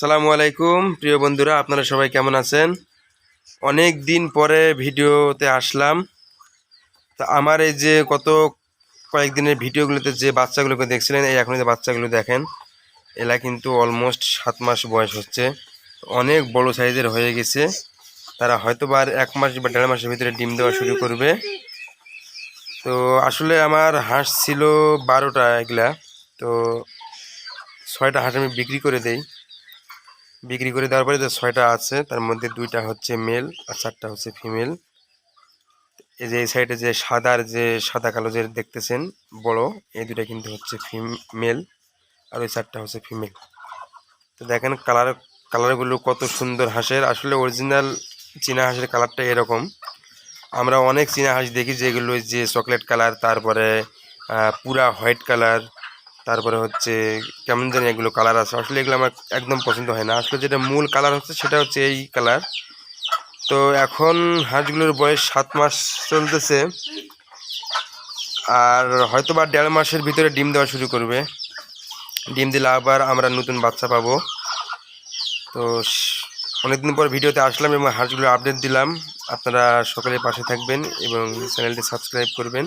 সালামু আলাইকুম। প্রিয় বন্ধুরা, আপনারা সবাই কেমন আছেন? অনেক দিন পরে ভিডিওতে আসলাম। তা আমার এই যে গত কয়েকদিনের ভিডিওগুলোতে যে বাচ্চাগুলোকে দেখছিলেন, এই এখন যে বাচ্চাগুলো দেখেন এলা কিন্তু অলমোস্ট সাত মাস বয়স হচ্ছে। অনেক বড় সাইজের হয়ে গেছে। তারা হয়তো বা এক মাস বা দেড় মাসের ভিতরে ডিম দেওয়া শুরু করবে। তো আসলে আমার হাঁস ছিল বারোটা এগুলা। তো ছয়টা হাঁস আমি বিক্রি করে দেই। বিক্রি করে দেওয়ার পরে যে ছয়টা আছে, তার মধ্যে দুইটা হচ্ছে মেল আর চারটা হচ্ছে ফিমেল এই যে এই সাইডে যে সাদার যে সাদা কালো যে দেখতেছেন, বড়, এই দুটা কিন্তু হচ্ছে ফিমেল আর ওই চারটা হচ্ছে ফিমেল তো দেখেন কালার কালারগুলো কত সুন্দর হাঁসের। আসলে অরিজিনাল চীনা হাঁসের কালারটা এরকম। আমরা অনেক চীনা হাঁস দেখি যেগুলো যে চকলেট কালার তারপরে পুরা হোয়াইট কালার তারপরে হচ্ছে কেমন জানি এগুলো কালার আছে। আসলে এগুলো আমার একদম পছন্দ হয় না। আসলে যেটা মূল কালার হচ্ছে সেটা হচ্ছে এই কালার তো এখন হাঁসগুলোর বয়স সাত মাস চলতেছে। আর হয়তো বা দেড় মাসের ভিতরে ডিম দেওয়া শুরু করবে। ডিম দিলে আবার আমরা নতুন বাচ্চা পাবো। তো অনেকদিন পর ভিডিওতে আসলাম এবং হাঁসগুলো আপডেট দিলাম। আপনারা সকলে পাশে থাকবেন এবং চ্যানেলটি সাবস্ক্রাইব করবেন।